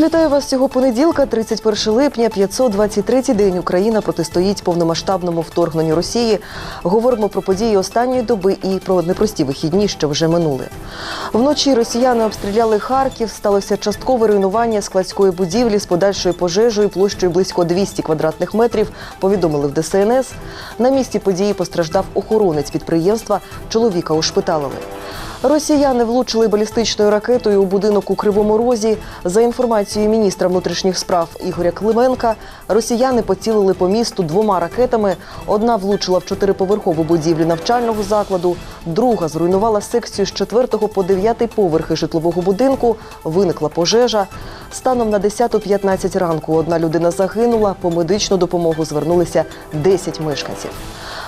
Вітаю вас цього понеділка, 31 липня, 523-й день. Україна протистоїть повномасштабному вторгненню Росії. Говоримо про події останньої доби і про непрості вихідні, що вже минули. Вночі росіяни обстріляли Харків. Сталося часткове руйнування складської будівлі з подальшою пожежею площею близько 200 квадратних метрів. Повідомили в ДСНС. На місці події постраждав охоронець підприємства. Чоловіка ушпиталили. Росіяни влучили балістичною ракетою у будинок у Кривому Розі. За інформацією міністра внутрішніх справ Ігоря Клименка, росіяни поцілили по місту двома ракетами. Одна влучила в чотириповерхову будівлю навчального закладу, друга зруйнувала секцію з 4 по 9 поверхи житлового будинку. Виникла пожежа. Станом на 10.15 ранку одна людина загинула. По медичну допомогу звернулися 10 мешканців.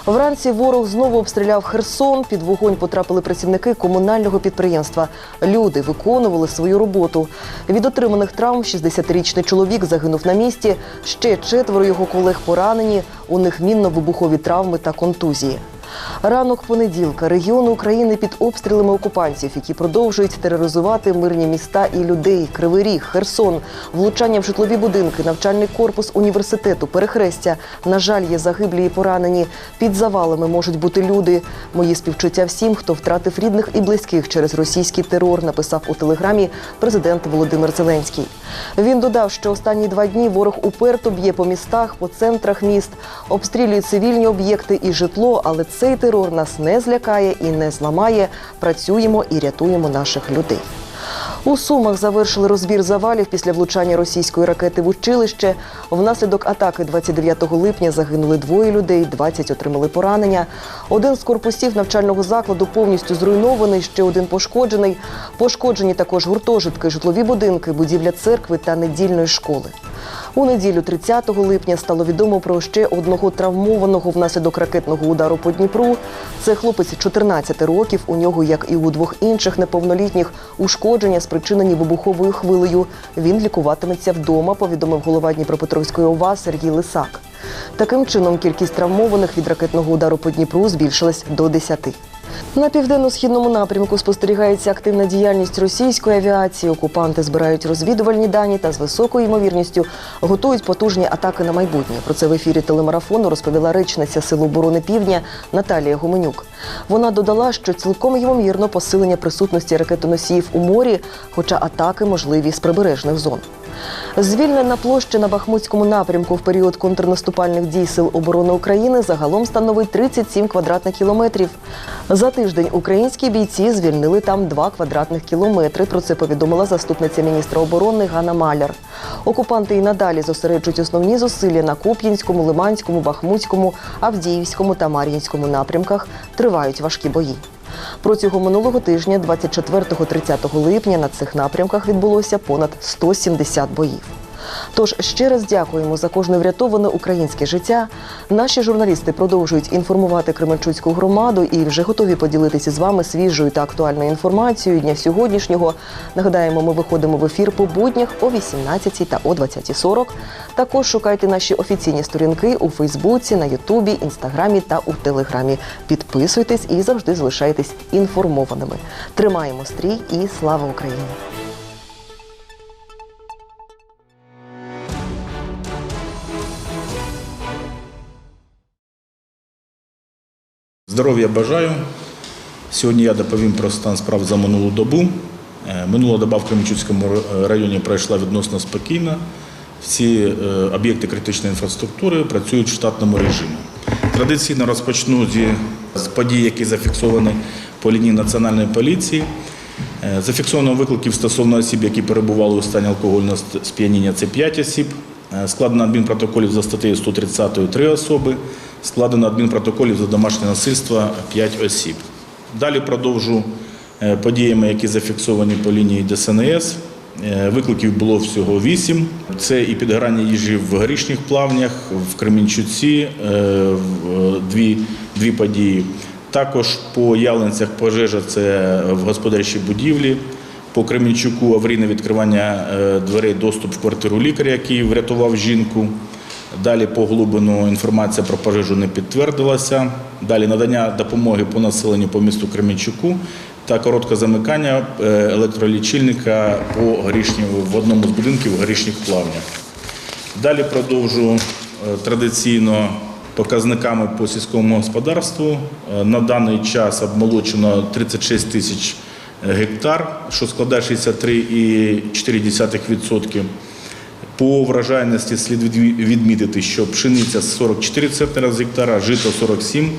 Вранці ворог знову обстріляв Херсон. Під вогонь потрапили працівники комунального підприємства. Люди виконували свою роботу. Від отриманих травм 60-річний чоловік загинув на місці. Ще четверо його колег поранені. У них мінно-вибухові травми та контузії. Ранок понеділка регіони України під обстрілами окупантів, які продовжують тероризувати мирні міста і людей. Кривий Ріг, Херсон, влучання в житлові будинки, навчальний корпус університету, перехрестя. На жаль, є загиблі і поранені. Під завалами можуть бути люди. Мої співчуття всім, хто втратив рідних і близьких через російський терор, написав у телеграмі президент Володимир Зеленський. Він додав, що останні два дні ворог уперто б'є по містах, по центрах міст, обстрілює цивільні об'єкти і житло, але цей терор нас не злякає і не зламає. Працюємо і рятуємо наших людей. У Сумах завершили розбір завалів після влучання російської ракети в училище. Внаслідок атаки 29 липня загинули двоє людей, 20 отримали поранення. Один з корпусів навчального закладу повністю зруйнований, ще один пошкоджений. Пошкоджені також гуртожитки, житлові будинки, будівля церкви та недільної школи. У неділю 30 липня стало відомо про ще одного травмованого внаслідок ракетного удару по Дніпру. Це хлопець 14 років. У нього, як і у двох інших неповнолітніх, ушкодження спричинені вибуховою хвилею. Він лікуватиметься вдома, повідомив голова Дніпропетровської ОВА Сергій Лисак. Таким чином, кількість травмованих від ракетного удару по Дніпру збільшилась до 10. На південно-східному напрямку спостерігається активна діяльність російської авіації. Окупанти збирають розвідувальні дані та з високою ймовірністю готують потужні атаки на майбутнє. Про це в ефірі телемарафону розповіла речниця Сил оборони Півдня Наталія Гуменюк. Вона додала, що цілком ймовірно посилення присутності ракетоносіїв у морі, хоча атаки можливі з прибережних зон. Звільнена площа на Бахмутському напрямку в період контрнаступальних дій Сил оборони України загалом становить 37 квадратних кілометрів. За тиждень українські бійці звільнили там 2 квадратних кілометри. Про це повідомила заступниця міністра оборони Ганна Маляр. Окупанти і надалі зосереджують основні зусилля на Куп'янському, Лиманському, Бахмутському, Авдіївському та Мар'їнському напрямках. Тривають важкі бої. Протягом минулого тижня, 24-30 липня, на цих напрямках відбулося понад 170 боїв. Тож ще раз дякуємо за кожне врятоване українське життя. Наші журналісти продовжують інформувати Кременчуцьку громаду і вже готові поділитися з вами свіжою та актуальною інформацією дня сьогоднішнього. Нагадаємо, ми виходимо в ефір по буднях о 18 та о 20.40. Також шукайте наші офіційні сторінки у Фейсбуці, на Ютубі, Інстаграмі та у Телеграмі. Підписуйтесь і завжди залишайтесь інформованими. Тримаємо стрій і слава Україні! Здоров'я бажаю. Сьогодні я доповім про стан справ за минулу добу. Е, Минула доба в Кременчуцькому районі пройшла відносно спокійно. Всі е, об'єкти критичної інфраструктури працюють в штатному режимі. Традиційно розпочну з подій, які зафіксовані по лінії Національної поліції. Е, Зафіксовано викликів стосовно осіб, які перебували у стані алкогольного сп'яніння. Це 5 осіб. Е, Складено адмінпротоколів за статтею 130 3 особи. Складено адмінпротоколів за домашнє насильство 5 осіб. Далі продовжу е, подіями, які зафіксовані по лінії ДСНС. Е, Викликів було всього 8. Це і підгорання їжі в горішніх плавнях, в Кремінчуці, е, дві, дві події. Також по Ялинцях пожежа це в господарчій будівлі. По Кремінчуку аварійне відкривання дверей, доступ в квартиру лікаря, який врятував жінку. Далі поглубину інформація про пожежу не підтвердилася. Далі надання допомоги по населенню по місту Кремінчуку. та коротке замикання е, електролічильника по горішню, в одному з будинків горішніх плавнях. Далі продовжу е, традиційно показниками по сільському господарству. Е, На даний час обмолочено 36 тисяч гектар, що складає 63,4%. По врожайності слід відмітити, що пшениця 44 центнера з гектара, жито 47,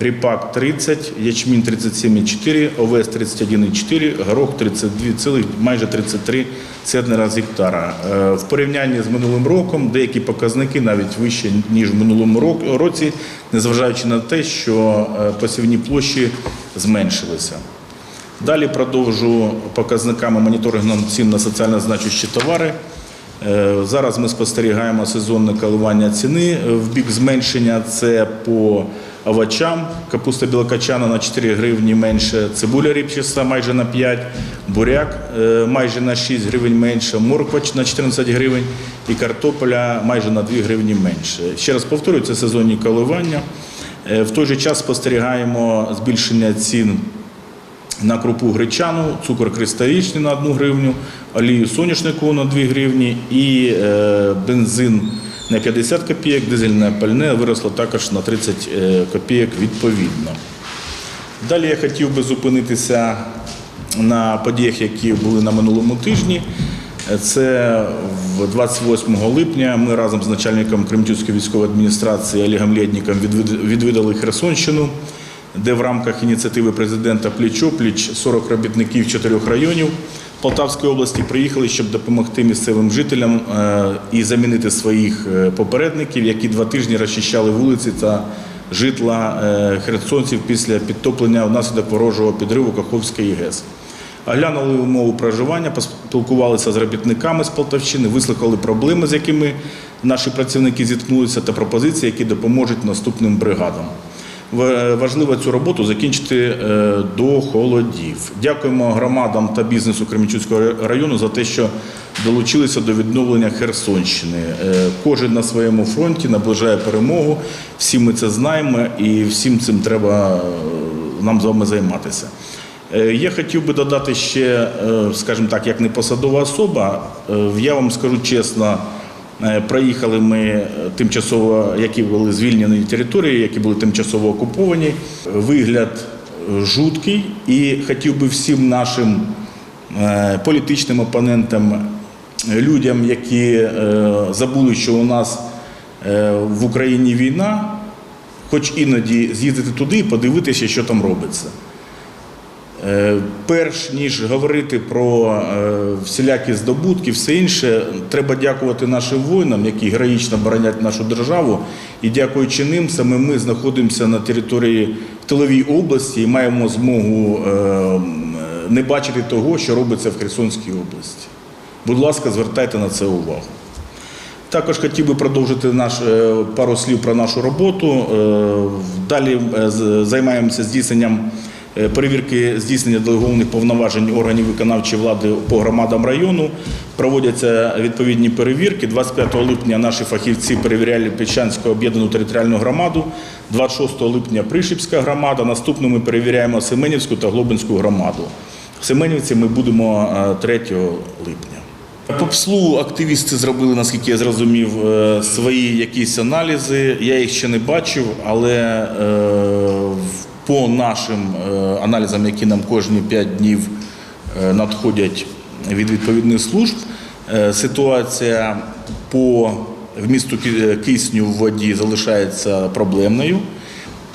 ріпак 30, ячмінь 37,4, овес 31,4, горох 32, майже 33 центнера з гектара. Е, В порівнянні з минулим роком деякі показники навіть вищі, ніж в минулому році, незважаючи на те, що е, посівні площі зменшилися. Далі продовжу показниками моніторингу цін на соціально значущі товари. Е, Зараз ми спостерігаємо сезонне коливання ціни е, в бік зменшення. Це по овочам. Капуста білокачана на 4 гривні менше, цибуля ріпчаста майже на 5, буряк е, майже на 6 гривень менше, морква на 14 гривень і картопля майже на 2 гривні менше. Ще раз повторюю, це сезонні коливання. В той же час спостерігаємо збільшення цін на крупу гречану, цукор кристалічний на 1 гривню, олію соняшникову на 2 гривні і е, бензин на 50 копійок, дизельне пальне виросло також на 30 е, копійок відповідно. Далі я хотів би зупинитися на подіях, які були на минулому тижні. Це 28 липня ми разом з начальником Кремчуцької військової адміністрації Олегом Лєдніком відвідали Херсонщину, де в рамках ініціативи президента Пліч-опліч 40 робітників чотирьох районів Полтавської області приїхали, щоб допомогти місцевим жителям е, і замінити своїх е, попередників, які два тижні розчищали вулиці та житла е, херсонців після підтоплення внаслідок ворожого підриву Каховської ГЕС. Оглянули умови проживання, поспілкувалися з робітниками з Полтавщини, вислухали проблеми, з якими наші працівники зіткнулися, та пропозиції, які допоможуть наступним бригадам. Важливо цю роботу закінчити е, до холодів. Дякуємо громадам та бізнесу Кременчуцького району за те, що долучилися до відновлення Херсонщини. Е, Кожен на своєму фронті наближає перемогу. Всі ми це знаємо, і всім цим треба е, нам з вами займатися. Я хотів би додати ще, скажімо так, як не посадова особа. Я вам скажу чесно, проїхали ми е, тимчасово, які були звільнені території, які були тимчасово окуповані. Вигляд е, жуткий, і хотів би всім нашим е, політичним опонентам, е, людям, які е, забули, що у нас е, в Україні війна, хоч іноді з'їздити туди і подивитися, що там робиться. Е, Перш ніж говорити про е, всілякі здобутки, все інше, треба дякувати нашим воїнам, які героїчно боронять нашу державу. І дякуючи ним, саме ми знаходимося на території тиловій області і маємо змогу е, не бачити того, що робиться в Херсонській області. Будь ласка, звертайте на це увагу. Також хотів би продовжити наш, пару слів про нашу роботу. Далі займаємося здійсненням перевірки здійснення делегованих повноважень органів виконавчої влади по громадам району. Проводяться відповідні перевірки. 25 липня наші фахівці перевіряли Печанську об'єднану територіальну громаду, 26 липня Пришипська громада. Наступно ми перевіряємо Семенівську та Глобинську громаду. В Семенівці ми будемо е, 3 липня. По ПСЛу активісти зробили, наскільки я зрозумів, е, свої якісь аналізи. Я їх ще не бачив, але е, в- по нашим е, аналізам, які нам кожні 5 днів е, надходять від відповідних служб, е, ситуація по вмісту ки- кисню в воді залишається проблемною.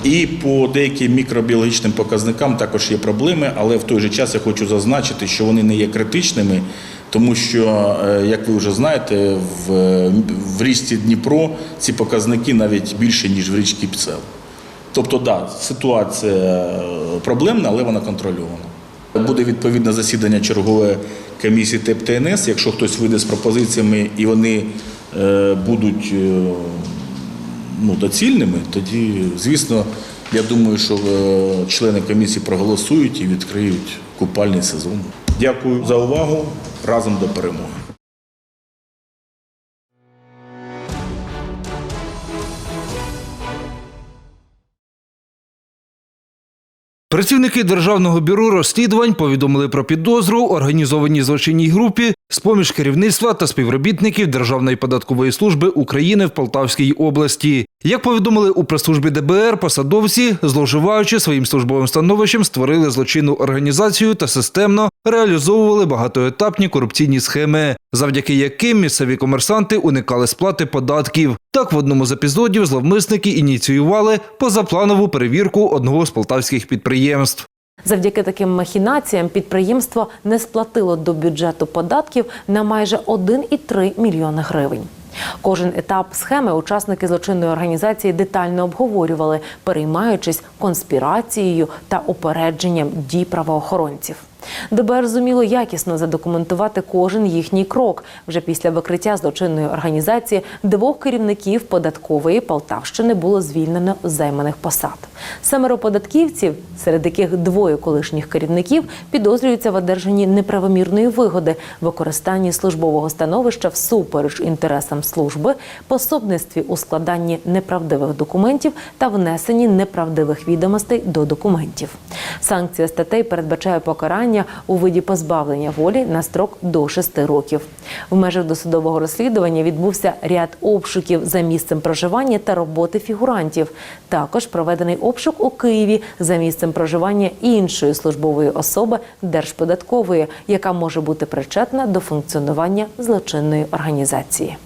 І по деяким мікробіологічним показникам також є проблеми, але в той же час я хочу зазначити, що вони не є критичними, тому що, як ви вже знаєте, в, в річці Дніпро ці показники навіть більше, ніж в річці Пцел. Тобто, да, ситуація е, проблемна, але вона контрольована. Буде відповідне засідання чергової комісії ТЕП ТНС. Якщо хтось вийде з пропозиціями і вони е, будуть е, ну, доцільними, тоді, звісно, я думаю, що члени комісії проголосують і відкриють купальний сезон. Дякую за увагу. Разом до перемоги. Працівники Державного бюро розслідувань повідомили про підозру організованій злочинній групі з поміж керівництва та співробітників Державної податкової служби України в Полтавській області. Як повідомили у прес-службі ДБР, посадовці, зловживаючи своїм службовим становищем, створили злочинну організацію та системно реалізовували багатоетапні корупційні схеми, завдяки яким місцеві комерсанти уникали сплати податків. Так, в одному з епізодів зловмисники ініціювали позапланову перевірку одного з полтавських підприємств. Завдяки таким махінаціям підприємство не сплатило до бюджету податків на майже 1,3 мільйони гривень. Кожен етап схеми учасники злочинної організації детально обговорювали, переймаючись конспірацією та упередженням дій правоохоронців. ДБР зуміло якісно задокументувати кожен їхній крок. Вже після викриття злочинної організації двох керівників податкової Полтавщини було звільнено з займаних посад. Семеро податківців, серед яких двоє колишніх керівників, підозрюються в одержанні неправомірної вигоди, використанні службового становища всупереч інтересам служби, пособництві у складанні неправдивих документів та внесенні неправдивих відомостей до документів. Санкція статей передбачає покарання у виді позбавлення волі на строк до 6 років. В межах досудового розслідування відбувся ряд обшуків за місцем проживання та роботи фігурантів. Також проведений обшук у Києві за місцем проживання іншої службової особи держподаткової, яка може бути причетна до функціонування злочинної організації.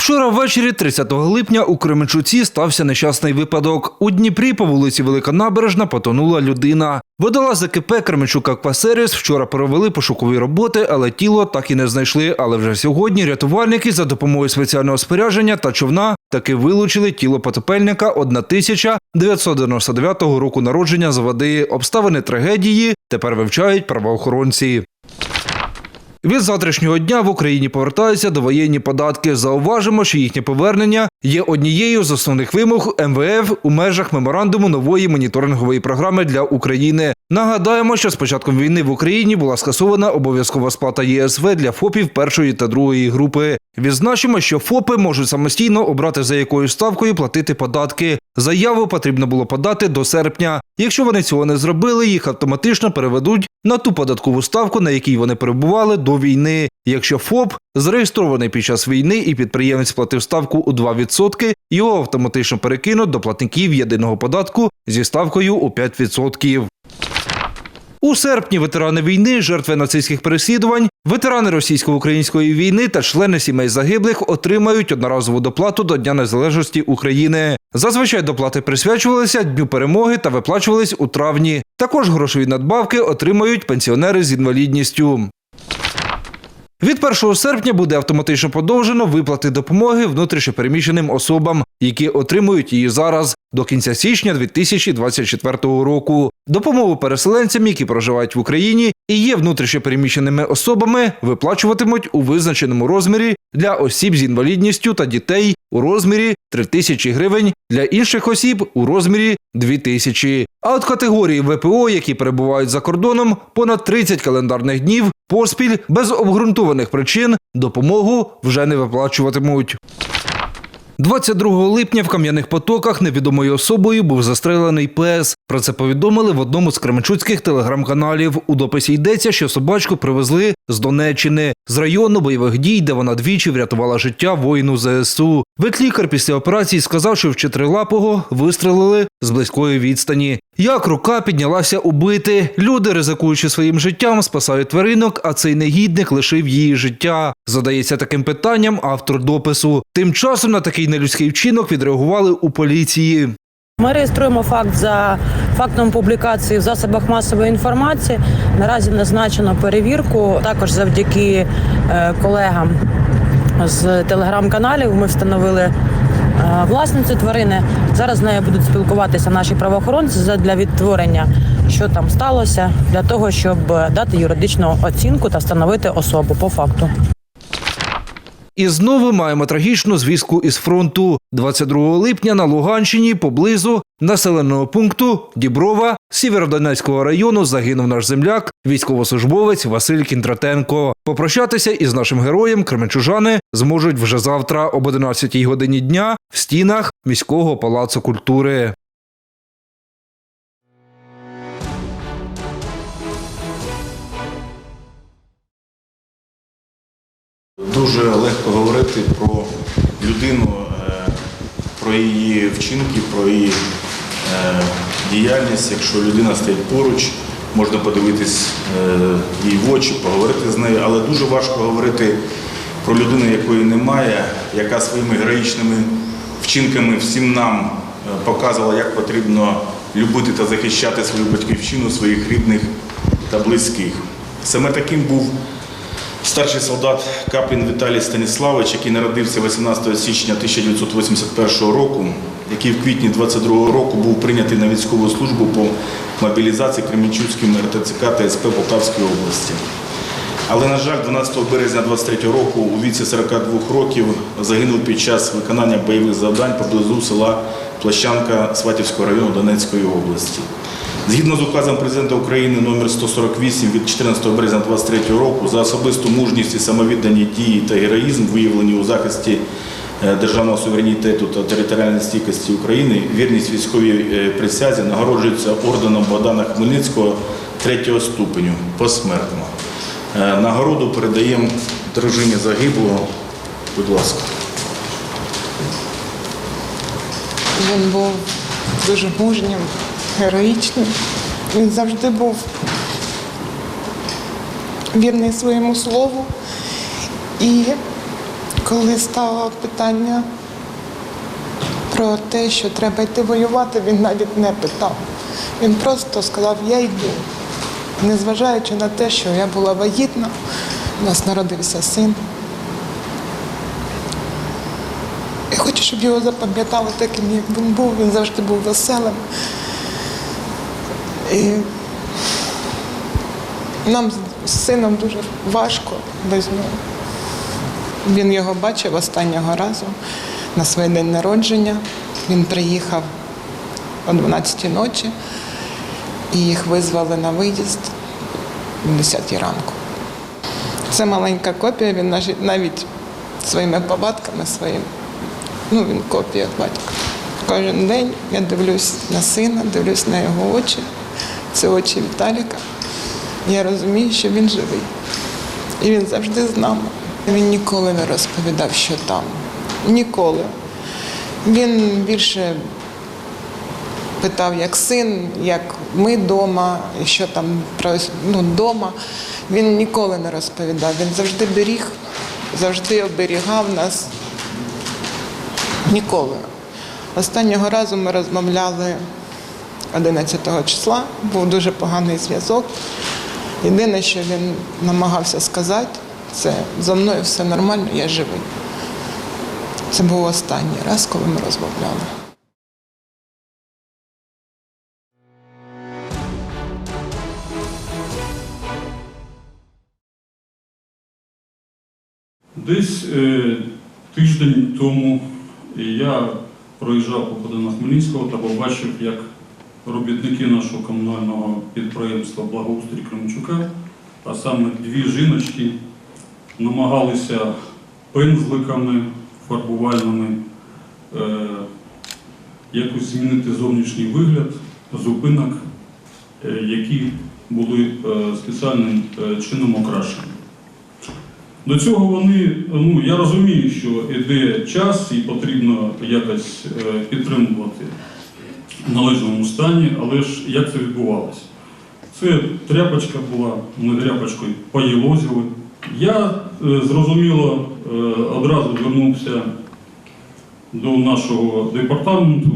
Вчора ввечері, 30 липня, у Кременчуці стався нещасний випадок. У Дніпрі по вулиці Велика Набережна потонула людина. Водолази КП Кременчука Квасеріс вчора провели пошукові роботи, але тіло так і не знайшли. Але вже сьогодні рятувальники за допомогою спеціального спорядження та човна таки вилучили тіло потопельника 1999 року народження з води. Обставини трагедії тепер вивчають правоохоронці. Від завтрашнього дня в Україні повертаються довоєнні податки. Зауважимо, що їхнє повернення є однією з основних вимог МВФ у межах меморандуму нової моніторингової програми для України. Нагадаємо, що з початком війни в Україні була скасована обов'язкова сплата ЄСВ для ФОПів першої та другої групи. Відзначимо, що ФОПи можуть самостійно обрати за якою ставкою платити податки. Заяву потрібно було подати до серпня. Якщо вони цього не зробили, їх автоматично переведуть на ту податкову ставку, на якій вони перебували до війни. Якщо ФОП зареєстрований під час війни і підприємець платив ставку у 2%, його автоматично перекинуть до платників єдиного податку зі ставкою у 5%. У серпні ветерани війни, жертви нацистських переслідувань, ветерани російсько-української війни та члени сімей загиблих отримають одноразову доплату до Дня Незалежності України. Зазвичай доплати присвячувалися Дню перемоги та виплачувались у травні. Також грошові надбавки отримають пенсіонери з інвалідністю. Від 1 серпня буде автоматично подовжено виплати допомоги внутрішньопереміщеним особам, які отримують її зараз до кінця січня 2024 року. Допомогу переселенцям, які проживають в Україні і є внутрішньопереміщеними особами, виплачуватимуть у визначеному розмірі для осіб з інвалідністю та дітей у розмірі 3 тисячі гривень, для інших осіб у розмірі 2 тисячі. А от категорії ВПО, які перебувають за кордоном, понад 30 календарних днів поспіль без обґрунтованих причин допомогу вже не виплачуватимуть. 22 липня в Кам'яних Потоках невідомою особою був застрелений пес. Про це повідомили в одному з кременчуцьких телеграм-каналів. У дописі йдеться, що собачку привезли з Донеччини, з району бойових дій, де вона двічі врятувала життя воїну ЗСУ. Ветлікар після операції сказав, що в чотирилапого вистрелили з близької відстані. Як рука піднялася убити, люди, ризикуючи своїм життям, спасають тваринок, а цей негідник лишив її життя. Задається таким питанням автор допису. Тим часом на такий нелюдський вчинок відреагували у поліції. Ми реєструємо факт за фактом публікації в засобах масової інформації. Наразі назначено перевірку. Також завдяки е, колегам з телеграм-каналів ми встановили власницю тварини. Зараз з нею будуть спілкуватися наші правоохоронці для відтворення, що там сталося, для того, щоб дати юридичну оцінку та встановити особу по факту. І знову маємо трагічну звістку із фронту. 22 липня на Луганщині поблизу населеного пункту Діброва Сєвєродонецького району загинув наш земляк, військовослужбовець Василь Кінтратенко. Попрощатися із нашим героєм кременчужани зможуть вже завтра об 11 годині дня в стінах міського палацу культури. Дуже легко говорити про людину, е, про її вчинки, про її е, діяльність. Якщо людина стоїть поруч, можна подивитись е, їй в очі, поговорити з нею, але дуже важко говорити про людину, якої немає, яка своїми героїчними вчинками всім нам показувала, як потрібно любити та захищати свою батьківщину, своїх рідних та близьких. Саме таким був Старший солдат Каплін Віталій Станіславович, який народився 18 січня 1981 року, який в квітні 22 року був прийнятий на військову службу по мобілізації Кременчуцьким РТЦК та СП Полтавської області. Але, на жаль, 12 березня 23 року у віці 42 років загинув під час виконання бойових завдань поблизу села Площанка Сватівського району Донецької області. Згідно з указом президента України номер 148 від 14 березня 23 року за особисту мужність і самовіддані дії та героїзм, виявлені у захисті е, державного суверенітету та територіальної стійкості України, вірність військовій е, присязі нагороджується орденом Богдана Хмельницького третього ступеню посмертно. Е, Нагороду передаємо дружині загиблого. Будь ласка. Він був дуже мужнім, героїчним. Він завжди був вірний своєму слову. І коли стало питання про те, що треба йти воювати, він навіть не питав. Він просто сказав, я йду. Незважаючи на те, що я була вагітна, у нас народився син. Я хочу, щоб його запам'ятали таким, як він був. Він завжди був веселим. І нам з сином дуже важко без нього. Він його бачив останнього разу на свій день народження. Він приїхав о 12-й ночі і їх визвали на виїзд о 10 ранку. Це маленька копія, він навіть своїми повадками своїм Ну, він копія батька. Кожен день я дивлюсь на сина, дивлюсь на його очі. Це очі Віталіка. Я розумію, що він живий. І він завжди з нами. Він ніколи не розповідав, що там. Ніколи. Він більше питав, як син, як ми вдома, що там ну, вдома. Він ніколи не розповідав. Він завжди беріг, завжди оберігав нас. Ніколи. Останнього разу ми розмовляли 11 числа, був дуже поганий зв'язок. Єдине, що він намагався сказати, це зо мною все нормально, я живий. Це був останній раз, коли ми розмовляли. Десь е, тиждень тому я проїжджав по ходу на Хмельницького та побачив, як робітники нашого комунального підприємства Благоустрій Кременчука, а саме дві жіночки, намагалися пензликами фарбувальними е, якось змінити зовнішній вигляд зупинок, е, які були е, спеціальним е, чином окрашені. До цього вони, ну я розумію, що йде час і потрібно якось е, підтримувати в належному стані, але ж як це відбувалося? Це тряпочка була, ми тряпочкою поєлозили. Я е, зрозуміло е, одразу звернувся до нашого департаменту,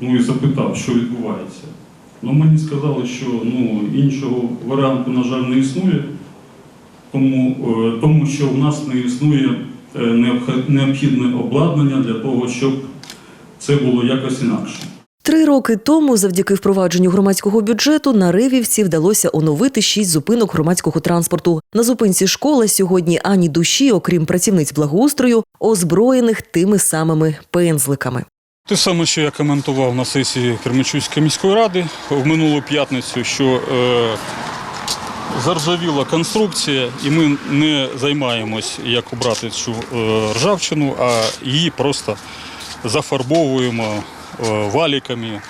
ну і запитав, що відбувається. Ну, мені сказали, що ну, іншого варіанту, на жаль, не існує тому, е, тому що в нас не існує необхідне обладнання для того, щоб це було якось інакше. Три роки тому, завдяки впровадженню громадського бюджету, на Ривівці вдалося оновити шість зупинок громадського транспорту. На зупинці школа сьогодні ані душі, окрім працівниць благоустрою, озброєних тими самими пензликами. Те саме, що я коментував на сесії Кременчуцької міської ради в минулу п'ятницю, що е, заржавіла конструкція, і ми не займаємось, як убрати цю е, ржавчину, а її просто зафарбовуємо е, валіками, е,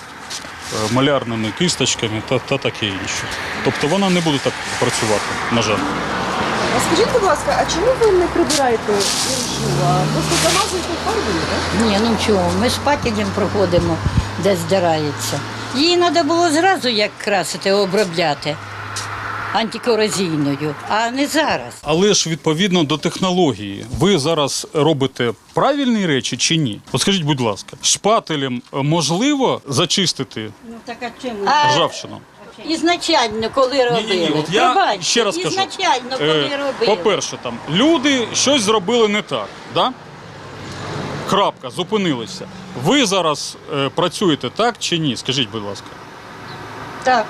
малярними кисточками та, та таке інше. Тобто вона не буде так працювати, на жаль. А скажіть, будь ласка, а чому ви не прибираєте іржу, а просто замазуєте фарбою, так? Ні, ну чого, ми ж шпателем проходимо, де здирається. Її треба було зразу як красити, обробляти антикорозійною, а не зараз. Але ж відповідно до технології, ви зараз робите правильні речі чи ні? От скажіть, будь ласка, шпателем е, можливо зачистити Ну так а чим? ржавчину? Ізначально, коли робили. Ні-ні-ні, от я Пробачте, ще раз кажу. Ізначально, коли Е, робили. По-перше, там люди щось зробили не так, да? Крапка, зупинилися. Ви зараз е, працюєте так чи ні? Скажіть, будь ласка. Так,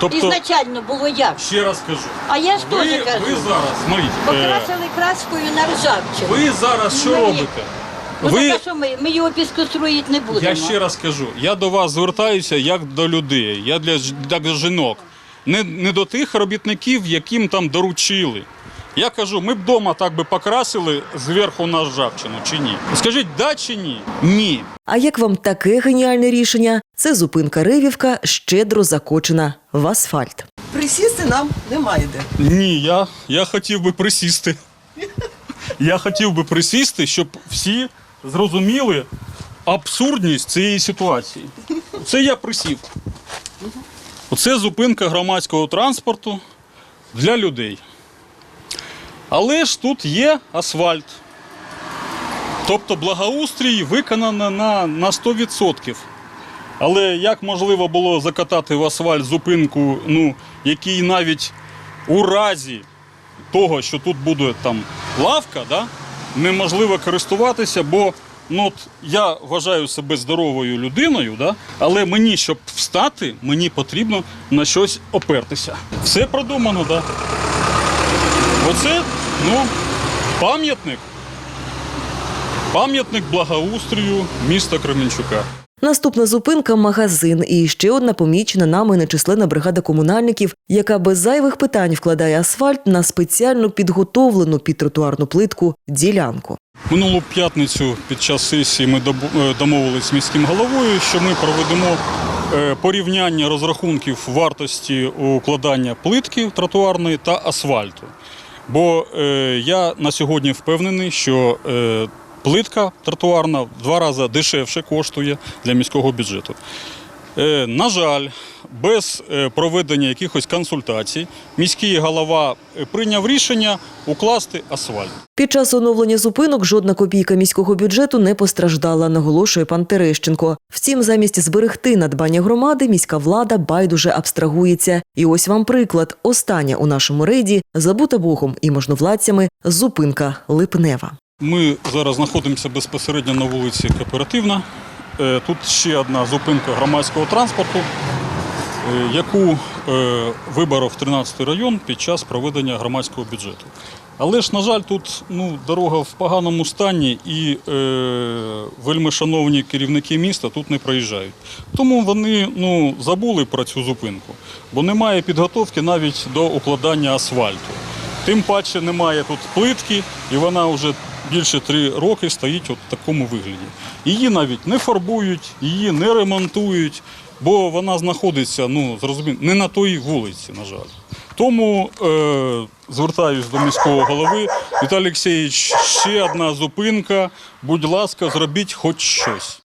Тобто, ізначально було як. ще раз кажу, А я ж ви, теж кажу. ви зараз, смотрите, Покрасили краскою на ржавчину. ви зараз що ми... робите? Ну, Ви, так, а що ми, ми його піскоструїти не будемо. я ще раз кажу, я до вас звертаюся як до людей, я для, для жінок. Не, не до тих робітників, яким там доручили. Я кажу, ми б вдома так би покрасили зверху на ржавчину, чи ні? Скажіть, да чи ні? Ні. А як вам таке геніальне рішення? Це зупинка Ривівка, щедро закочена в асфальт. Присісти нам немає де. Ні, я, я хотів би присісти. Я хотів би присісти, щоб всі зрозуміли абсурдність цієї ситуації. Це я присів. Оце зупинка громадського транспорту для людей. Але ж тут є асфальт. Тобто благоустрій виконано на, на 100%. Але як можливо було закатати в асфальт зупинку, ну, який навіть у разі того, що тут буде там лавка, да, неможливо користуватися, бо ну, от, я вважаю себе здоровою людиною, да, але мені, щоб встати, мені потрібно на щось опертися. Все продумано, так. Да. Оце ну, пам'ятник. Пам'ятник благоустрою міста Кременчука. Наступна зупинка магазин і ще одна помічена нами нечисленна бригада комунальників, яка без зайвих питань вкладає асфальт на спеціально підготовлену під тротуарну плитку ділянку. Минулу п'ятницю під час сесії ми е, домовились з міським головою, що ми проведемо е, порівняння розрахунків вартості укладання плитки тротуарної та асфальту. Бо е, я на сьогодні впевнений, що е, плитка тротуарна в два рази дешевше коштує для міського бюджету. Е, На жаль, без е, проведення якихось консультацій міський голова е, прийняв рішення укласти асфальт. Під час оновлення зупинок жодна копійка міського бюджету не постраждала, наголошує пан Терещенко. Втім, замість зберегти надбання громади, міська влада байдуже абстрагується. І ось вам приклад. Остання у нашому рейді забута Богом і можновладцями зупинка Липнева. Ми зараз знаходимося безпосередньо на вулиці Кооперативна. Е, Тут ще одна зупинка громадського транспорту, яку е, виборов 13-й район під час проведення громадського бюджету. Але ж, на жаль, тут ну, дорога в поганому стані і е, вельми шановні керівники міста тут не проїжджають. Тому вони ну, забули про цю зупинку, бо немає підготовки навіть до укладання асфальту. Тим паче немає тут плитки, і вона вже більше три роки стоїть от в такому вигляді. Її навіть не фарбують, її не ремонтують, бо вона знаходиться, ну зрозуміло, не на той вулиці, на жаль. Тому е, звертаюсь до міського голови. Віталій Олексійович, ще одна зупинка. Будь ласка, зробіть хоч щось.